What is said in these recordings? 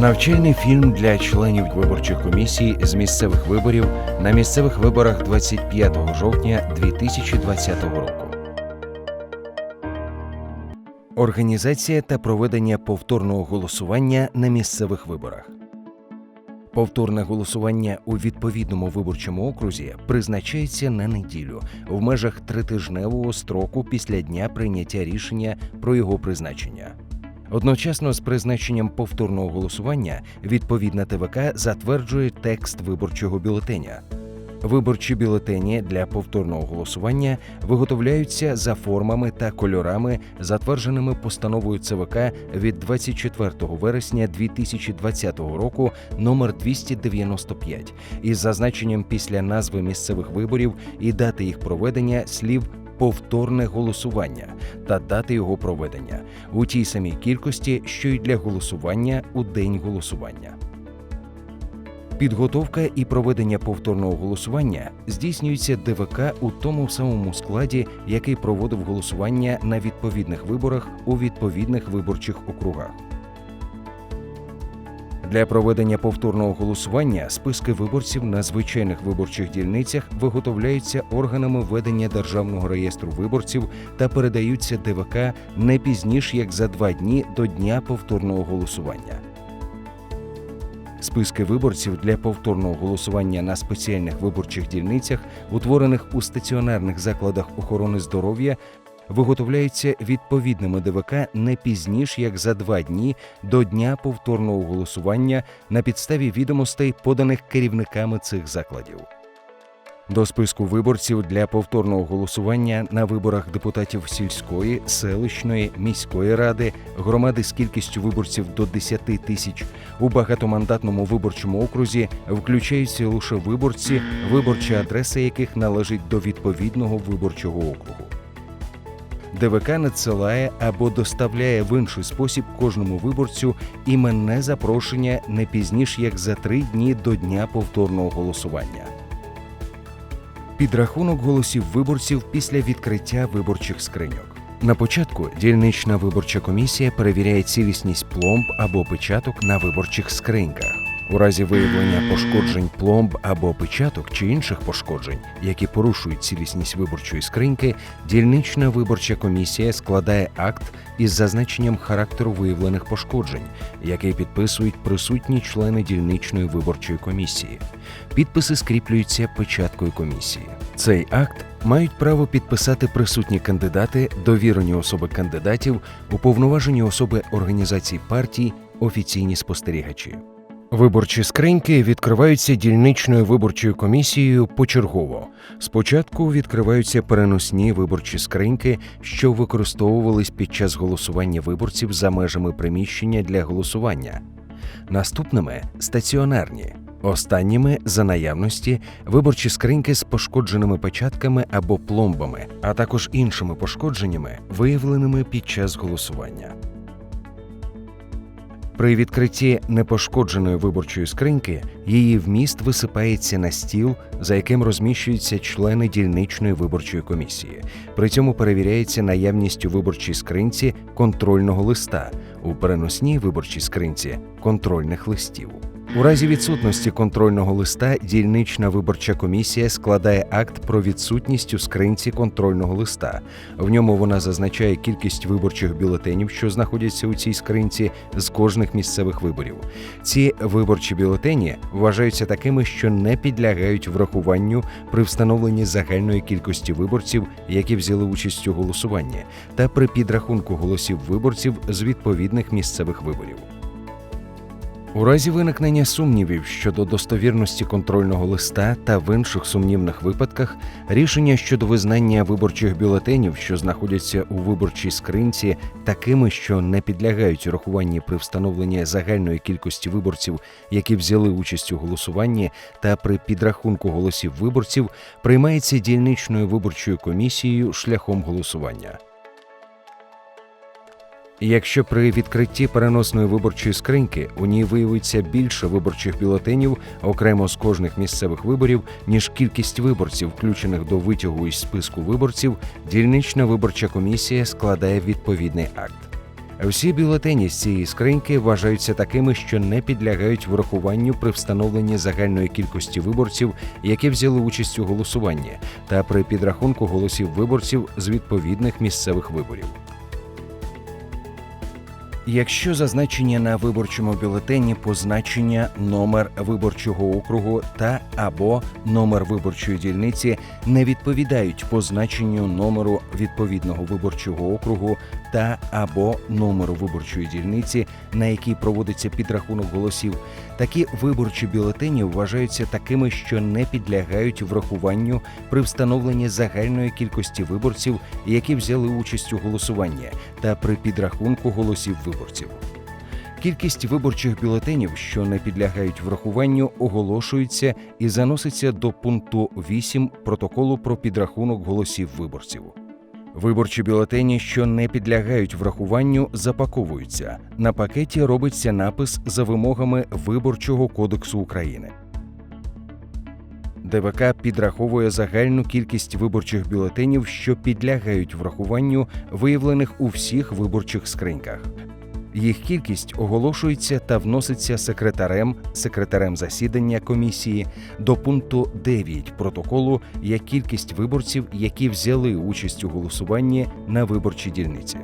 Навчальний фільм для членів виборчих комісій з місцевих виборів на місцевих виборах 25 жовтня 2020 року. Організація та проведення повторного голосування на місцевих виборах. Повторне голосування у відповідному виборчому окрузі призначається на неділю в межах тритижневого строку після дня прийняття рішення про його призначення. Одночасно з призначенням повторного голосування відповідна ТВК затверджує текст виборчого бюлетеня. Виборчі бюлетені для повторного голосування виготовляються за формами та кольорами, затвердженими постановою ЦВК від 24 вересня 2020 року номер 295 із зазначенням після назви місцевих виборів і дати їх проведення слів повторне голосування та дати його проведення у тій самій кількості, що й для голосування у день голосування. Підготовка і проведення повторного голосування здійснюється ДВК у тому самому складі, який проводив голосування на відповідних виборах у відповідних виборчих округах. Для проведення повторного голосування списки виборців на звичайних виборчих дільницях виготовляються органами ведення державного реєстру виборців та передаються ДВК не пізніше як за два дні до дня повторного голосування. Списки виборців для повторного голосування на спеціальних виборчих дільницях, утворених у стаціонарних закладах охорони здоров'я, виготовляються відповідними ДВК не пізніш як за два дні до дня повторного голосування на підставі відомостей, поданих керівниками цих закладів. До списку виборців для повторного голосування на виборах депутатів сільської, селищної, міської ради, громади з кількістю виборців до 10 тисяч у багатомандатному виборчому окрузі включаються лише виборці, виборча адреса яких належить до відповідного виборчого округу. ДВК надсилає або доставляє в інший спосіб кожному виборцю іменне запрошення не пізніш як за три дні до дня повторного голосування. Підрахунок голосів виборців після відкриття виборчих скриньок. На початку дільнична виборча комісія перевіряє цілісність пломб або печаток на виборчих скриньках. У разі виявлення пошкоджень пломб або печаток чи інших пошкоджень, які порушують цілісність виборчої скриньки, дільнична виборча комісія складає акт із зазначенням характеру виявлених пошкоджень, який підписують присутні члени дільничної виборчої комісії. Підписи скріплюються печаткою комісії. Цей акт мають право підписати присутні кандидати, довірені особи кандидатів, уповноважені особи організацій партій, офіційні спостерігачі. Виборчі скриньки відкриваються дільничною виборчою комісією почергово. Спочатку відкриваються переносні виборчі скриньки, що використовувались під час голосування виборців за межами приміщення для голосування. Наступними стаціонарні. Останніми за наявності виборчі скриньки з пошкодженими печатками або пломбами, а також іншими пошкодженнями, виявленими під час голосування. При відкритті непошкодженої виборчої скриньки її вміст висипається на стіл, за яким розміщуються члени дільничної виборчої комісії. При цьому перевіряється наявність у виборчій скринці контрольного листа, у переносній виборчій скринці контрольних листів. У разі відсутності контрольного листа дільнична виборча комісія складає акт про відсутність у скринці контрольного листа. В ньому вона зазначає кількість виборчих бюлетенів, що знаходяться у цій скринці з кожних місцевих виборів. Ці виборчі бюлетені вважаються такими, що не підлягають врахуванню при встановленні загальної кількості виборців, які взяли участь у голосуванні, та при підрахунку голосів виборців з відповідних місцевих виборів. У разі виникнення сумнівів щодо достовірності контрольного листа та в інших сумнівних випадках рішення щодо визнання виборчих бюлетенів, що знаходяться у виборчій скринці, такими, що не підлягають урахуванні при встановленні загальної кількості виборців, які взяли участь у голосуванні, та при підрахунку голосів виборців, приймається дільничною виборчою комісією шляхом голосування. Якщо при відкритті переносної виборчої скриньки у ній виявиться більше виборчих бюлетенів окремо з кожних місцевих виборів, ніж кількість виборців, включених до витягу із списку виборців, дільнична виборча комісія складає відповідний акт. Всі бюлетені з цієї скриньки вважаються такими, що не підлягають врахуванню при встановленні загальної кількості виборців, які взяли участь у голосуванні, та при підрахунку голосів виборців з відповідних місцевих виборів. Якщо зазначення на виборчому бюлетені позначення номер виборчого округу та або номер виборчої дільниці не відповідають позначенню номеру відповідного виборчого округу та або номеру виборчої дільниці, на якій проводиться підрахунок голосів, такі виборчі бюлетені вважаються такими, що не підлягають врахуванню при встановленні загальної кількості виборців, які взяли участь у голосуванні, та при підрахунку голосів виборців. Кількість виборчих бюлетенів, що не підлягають врахуванню, оголошується і заноситься до пункту 8 протоколу про підрахунок голосів виборців. Виборчі бюлетені, що не підлягають врахуванню, запаковуються. На пакеті робиться напис за вимогами Виборчого кодексу України. ДВК підраховує загальну кількість виборчих бюлетенів, що підлягають врахуванню, виявлених у всіх виборчих скриньках. Їх кількість оголошується та вноситься секретарем, секретарем засідання комісії до пункту 9 протоколу як кількість виборців, які взяли участь у голосуванні на виборчій дільниці.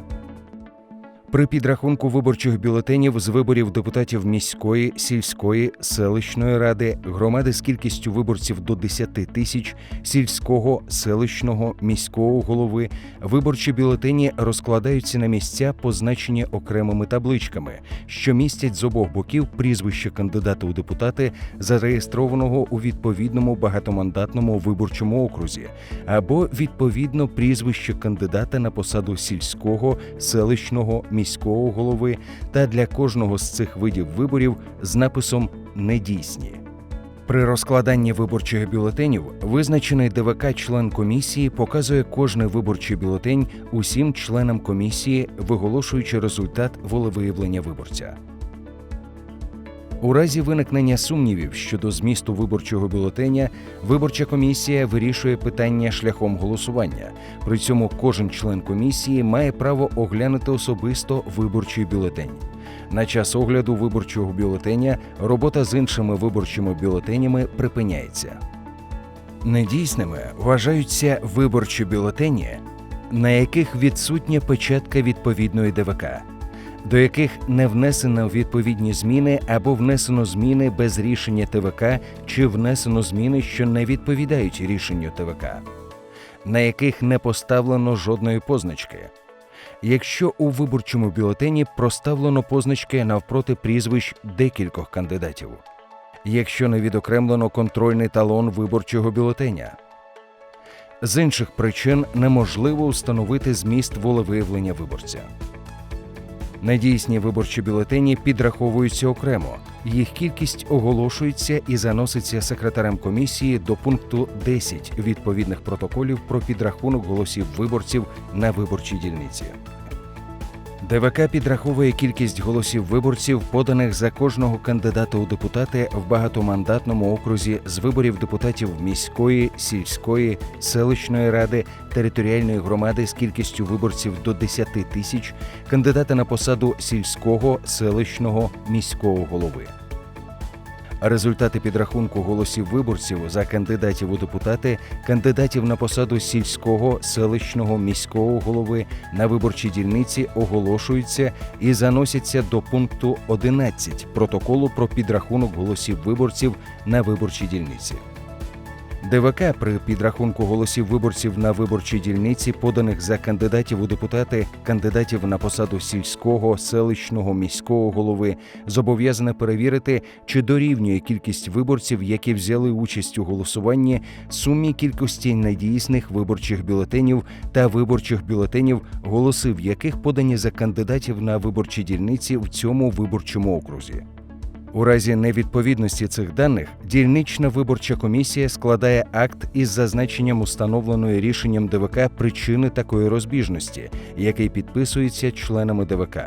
При підрахунку виборчих бюлетенів з виборів депутатів міської, сільської, селищної ради, громади з кількістю виборців до 10 тисяч, сільського, селищного, міського голови, виборчі бюлетені розкладаються на місця, позначені окремими табличками, що містять з обох боків прізвище кандидата у депутати, зареєстрованого у відповідному багатомандатному виборчому окрузі, або відповідно прізвище кандидата на посаду сільського, селищного, міського голови та для кожного з цих видів виборів з написом недійсні. При розкладанні виборчих бюлетенів визначений ДВК член комісії показує кожний виборчий бюлетень усім членам комісії, виголошуючи результат волевиявлення виборця. У разі виникнення сумнівів щодо змісту виборчого бюлетеня, виборча комісія вирішує питання шляхом голосування. При цьому кожен член комісії має право оглянути особисто виборчий бюлетень. На час огляду виборчого бюлетеня робота з іншими виборчими бюлетенями припиняється. Недійсними вважаються виборчі бюлетені, на яких відсутня печатка відповідної ДВК, до яких не внесено відповідні зміни або внесено зміни без рішення ТВК чи внесено зміни, що не відповідають рішенню ТВК, на яких не поставлено жодної позначки. Якщо у виборчому бюлетені проставлено позначки навпроти прізвищ декількох кандидатів, якщо не відокремлено контрольний талон виборчого бюлетеня. З інших причин неможливо встановити зміст волевиявлення виборця. Недійсні виборчі бюлетені підраховуються окремо. Їх кількість оголошується і заноситься секретарем комісії до пункту 10 відповідних протоколів про підрахунок голосів виборців на виборчій дільниці. ДВК підраховує кількість голосів виборців, поданих за кожного кандидата у депутати в багатомандатному окрузі з виборів депутатів міської, сільської, селищної ради, територіальної громади з кількістю виборців до 10 тисяч, кандидата на посаду сільського, селищного, міського голови. Результати підрахунку голосів виборців за кандидатів у депутати, кандидатів на посаду сільського, селищного, міського голови на виборчій дільниці оголошуються і заносяться до пункту 11 протоколу про підрахунок голосів виборців на виборчій дільниці. ДВК при підрахунку голосів виборців на виборчій дільниці, поданих за кандидатів у депутати, кандидатів на посаду сільського, селищного, міського голови, зобов'язане перевірити, чи дорівнює кількість виборців, які взяли участь у голосуванні, сумі кількості недійсних виборчих бюлетенів та виборчих бюлетенів, голоси в яких подані за кандидатів на виборчі дільниці в цьому виборчому окрузі. У разі невідповідності цих даних дільнична виборча комісія складає акт із зазначенням установленої рішенням ДВК причини такої розбіжності, який підписується членами ДВК.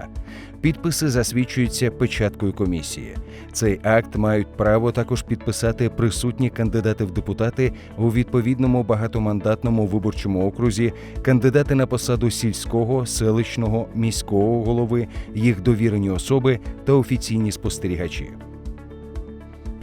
Підписи засвідчуються печаткою комісії. Цей акт мають право також підписати присутні кандидати в депутати у відповідному багатомандатному виборчому окрузі, кандидати на посаду сільського, селищного, міського голови, їх довірені особи та офіційні спостерігачі.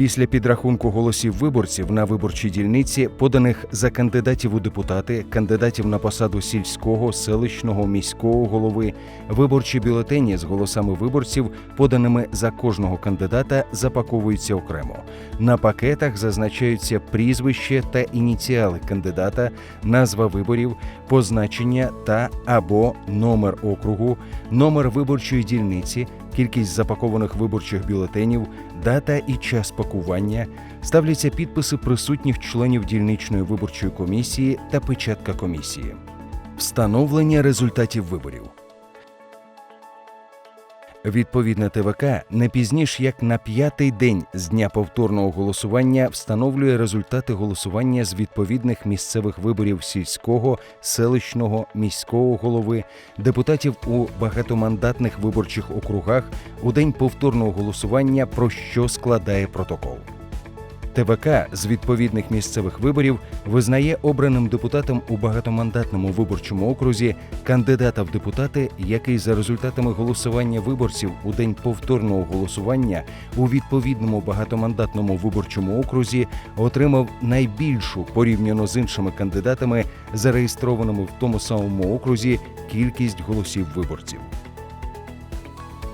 Після підрахунку голосів виборців на виборчій дільниці, поданих за кандидатів у депутати, кандидатів на посаду сільського, селищного, міського голови, виборчі бюлетені з голосами виборців, поданими за кожного кандидата, запаковуються окремо. На пакетах зазначаються прізвище та ініціали кандидата, назва виборів, позначення та або номер округу, номер виборчої дільниці, кількість запакованих виборчих бюлетенів, дата і час пакування, ставляться підписи присутніх членів дільничної виборчої комісії та печатка комісії. Встановлення результатів виборів. Відповідне ТВК не пізніш як на п'ятий день з дня повторного голосування встановлює результати голосування з відповідних місцевих виборів сільського, селищного, міського голови, депутатів у багатомандатних виборчих округах у день повторного голосування, про що складає протокол. ТВК з відповідних місцевих виборів визнає обраним депутатом у багатомандатному виборчому окрузі кандидата в депутати, який за результатами голосування виборців у день повторного голосування у відповідному багатомандатному виборчому окрузі отримав найбільшу порівняно з іншими кандидатами, зареєстрованими в тому самому окрузі, кількість голосів виборців.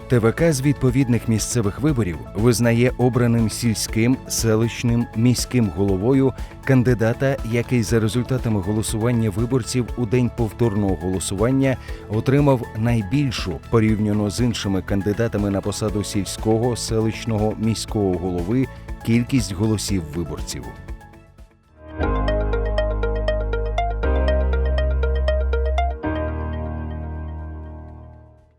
ТВК з відповідних місцевих виборів визнає обраним сільським, селищним, міським головою кандидата, який за результатами голосування виборців у день повторного голосування отримав найбільшу порівняно з іншими кандидатами на посаду сільського, селищного, міського голови кількість голосів виборців.